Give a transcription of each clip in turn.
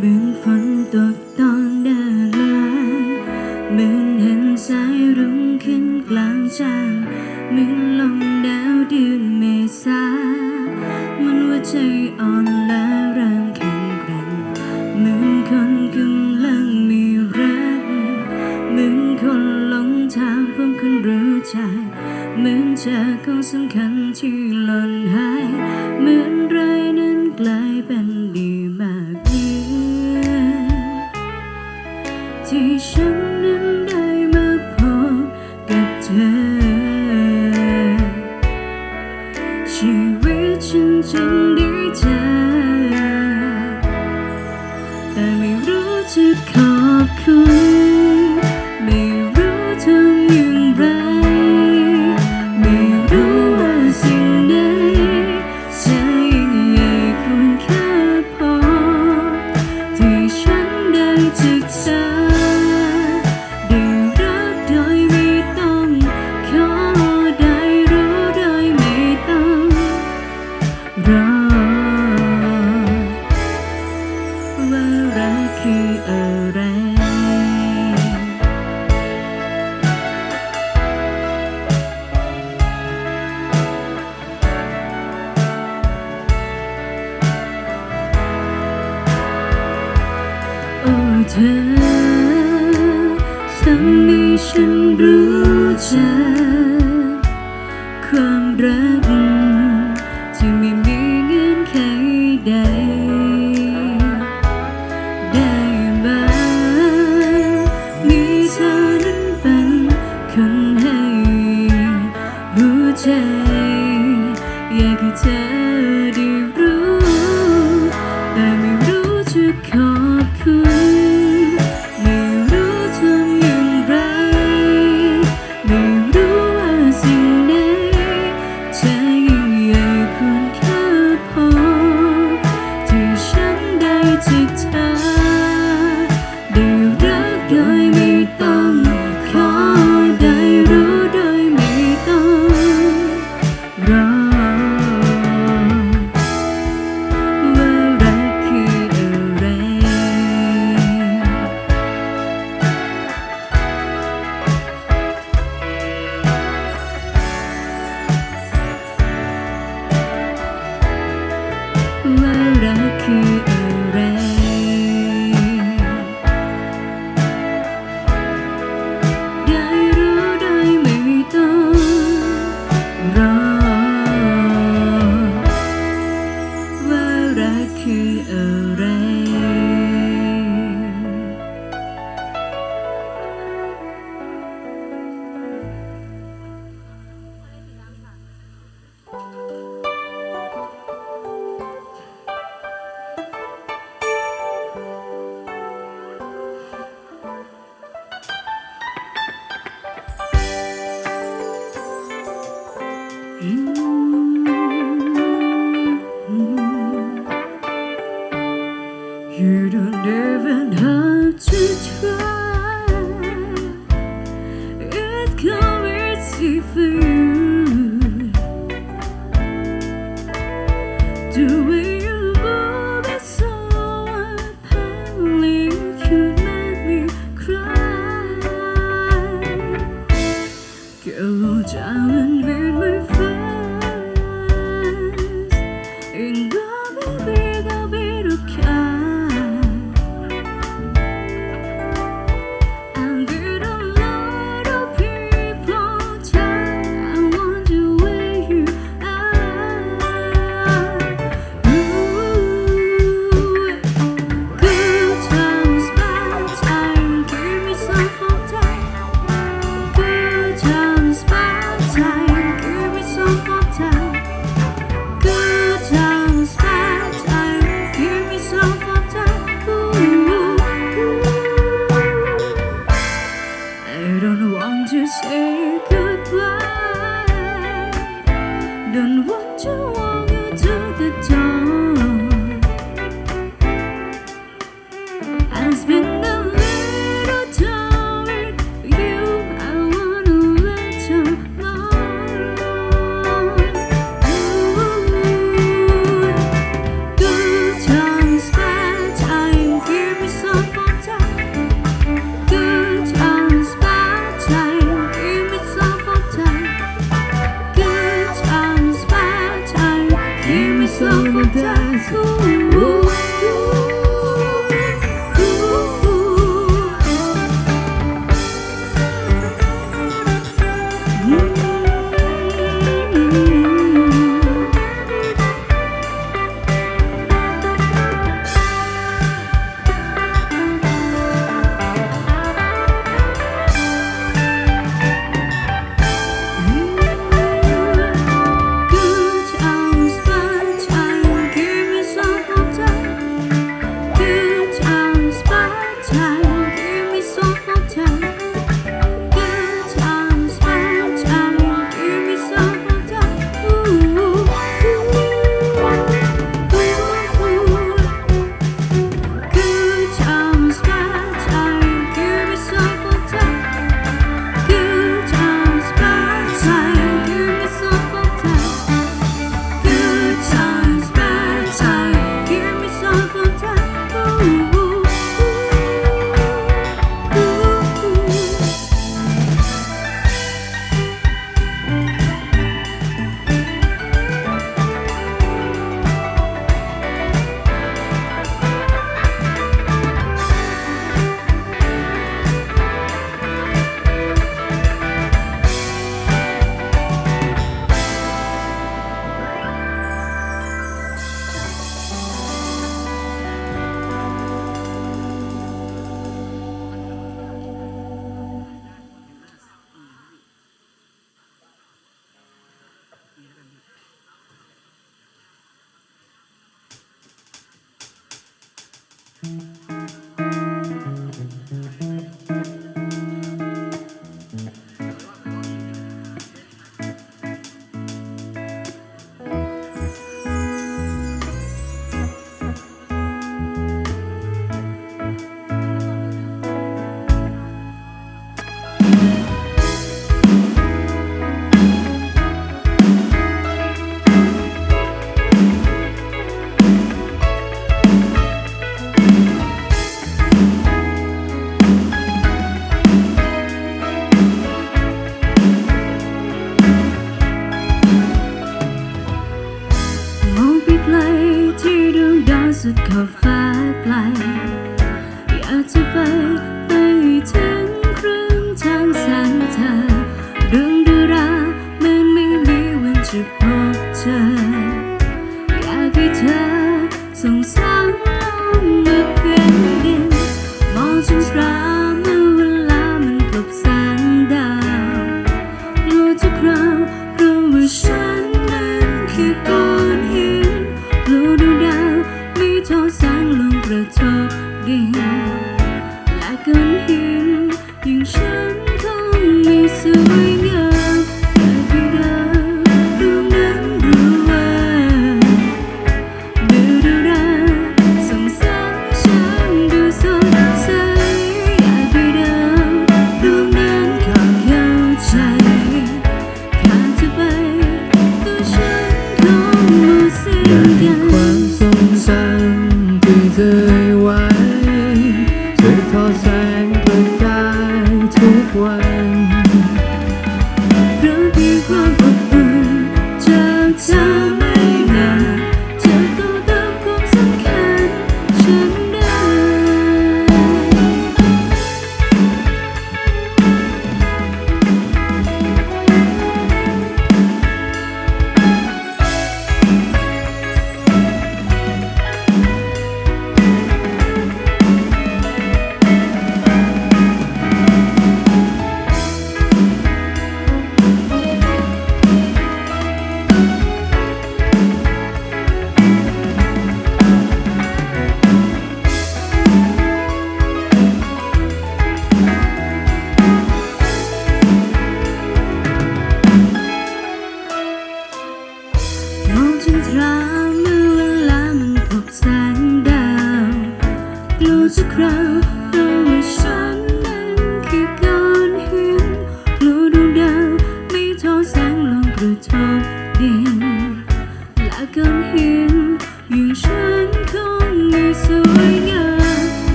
เบื้องฝนตกตอนเดินลางเหมือนเห็นสายรุ้งขึ้นกลางจางเหมือนลมดาวเดือนเมษามันว่าใจอ่อนล้แรงแข็งแกร่งเหมือนคนกำลังมีรัเหมือนคนหลงทางเพิ่มคนรู้ใจเหมือนเจอคนสำคัญ รัก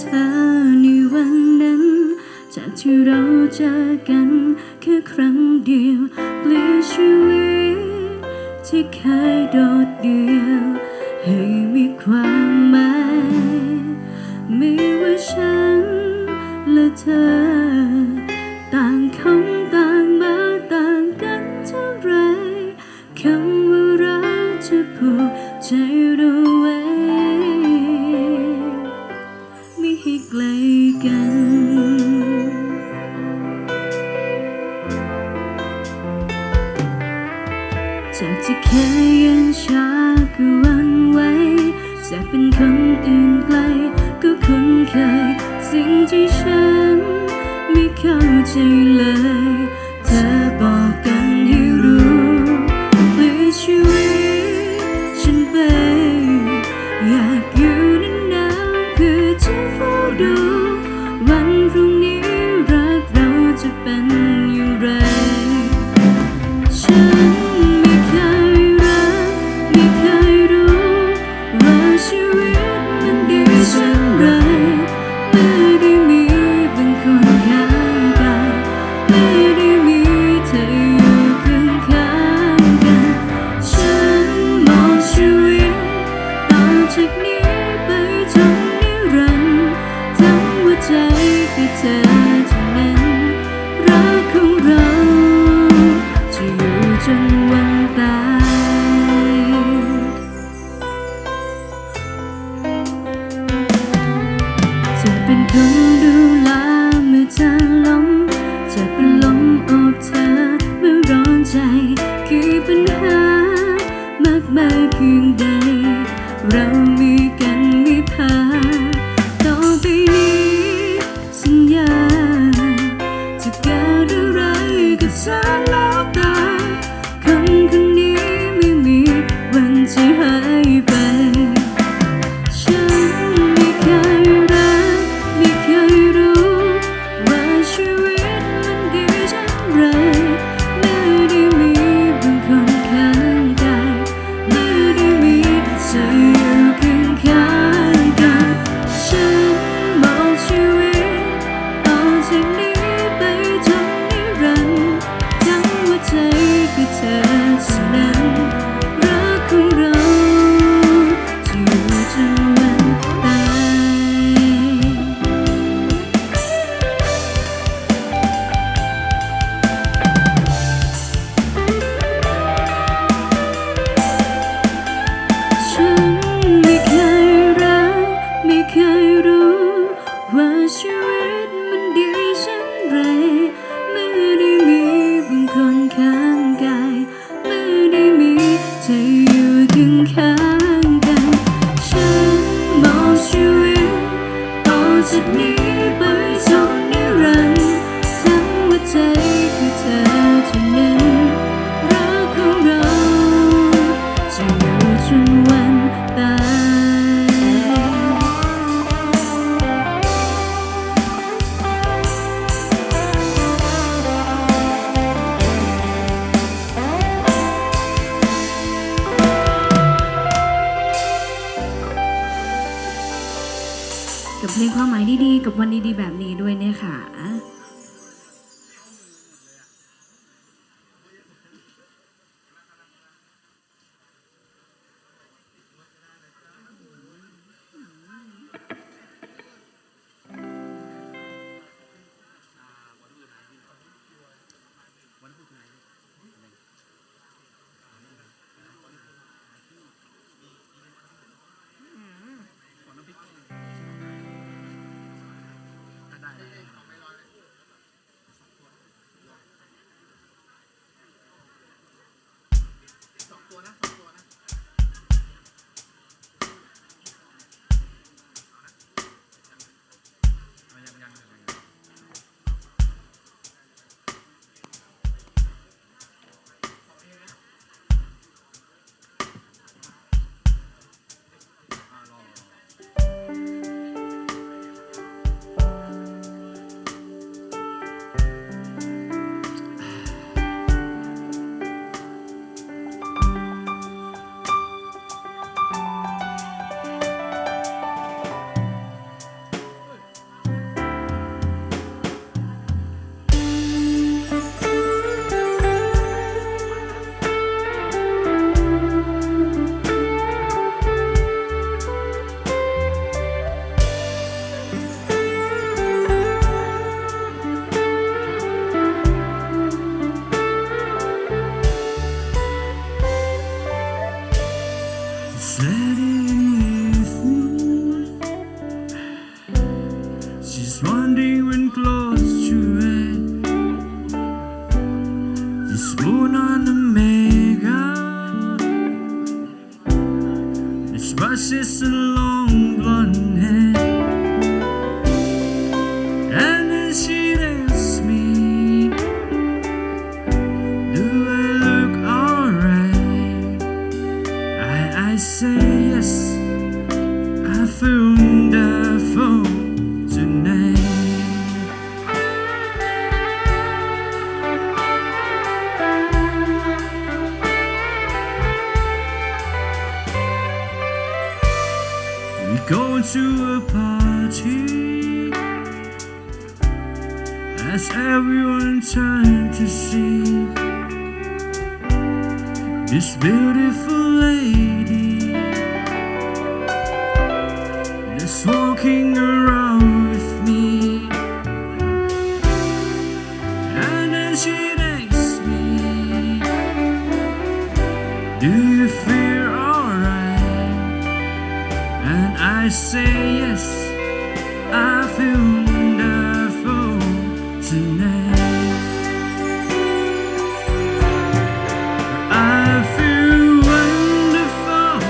เธอในวันนั้น จากที่เราเจอกันแค่ครั้งเดียวเปลี่ยนชีวิตที่เคยโดดเดี่ยวให้มีความหมายไม่ว่าฉันและเธอ เคียงใดเรามีกัน มีความหมายดีๆ กับวันดีๆ แบบนี้ด้วยเนี่ยค่ะ to a party. As everyone turned to see this beautiful lady? Just walking around say yes, I feel wonderful tonight. I feel wonderful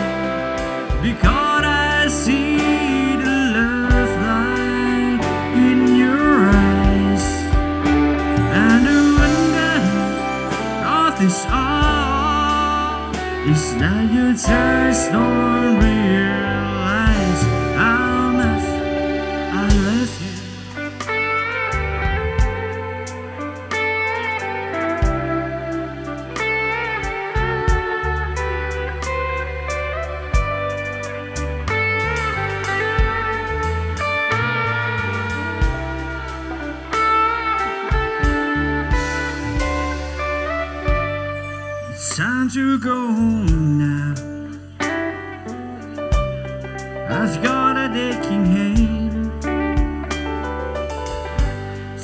because I see the love light in your eyes and the wonder of this all is that you just don't realize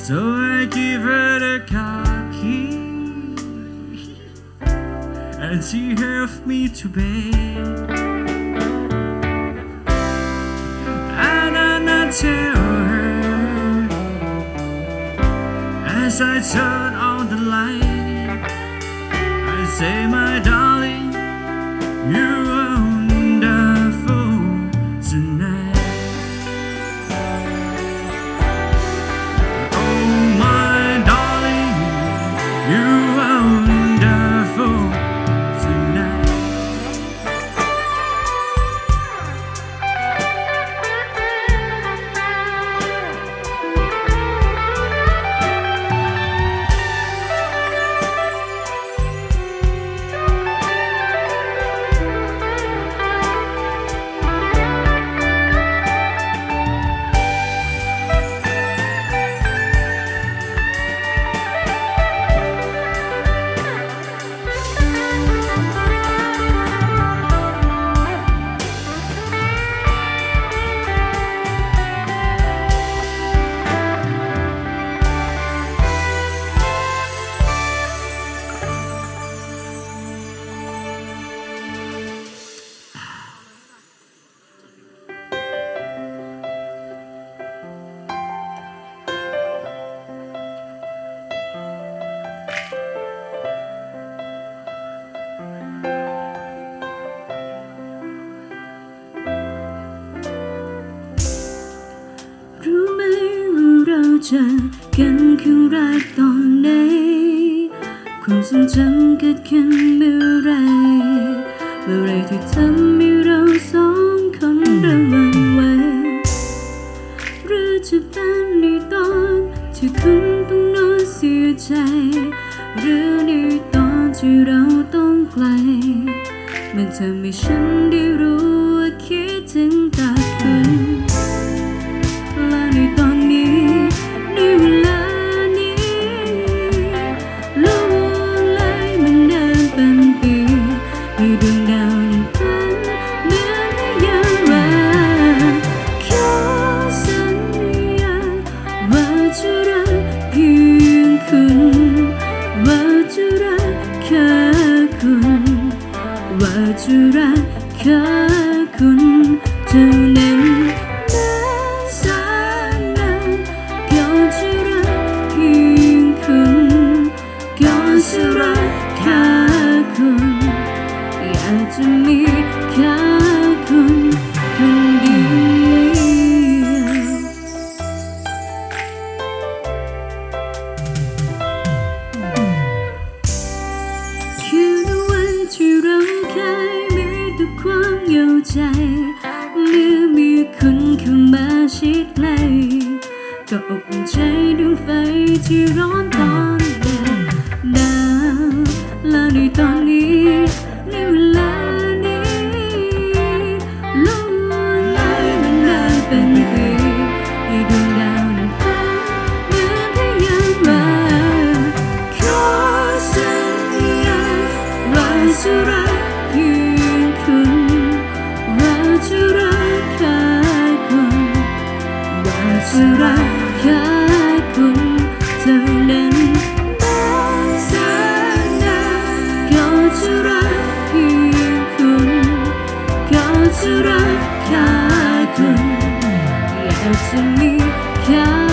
so I give her the car key, and she helped me to bed. And I tell her as I turn on the light. I say, my darling, you จอกันคือรักตอนไหนความทรงจำเกิดขึ้นเมื่อไรเมื่อไรที่ทำให้เราสองคนริ่มมันไว้หรือจะเป็นในตอนที่คุณต้องนอนเสียใจ หรือในตอนที่เราต้องไกล มันทำให้ฉันได้ เพียงคุณว่าจะรักแค่คุว่าจะรักแค่คุณเท่านั้น ni lưu la ni luôn nơi mình là bên vì thì đường đào nằm ta những thế gian mà có sinh ra và sự ra kiên cường và sự ra khai cường và sự ra khai 是你看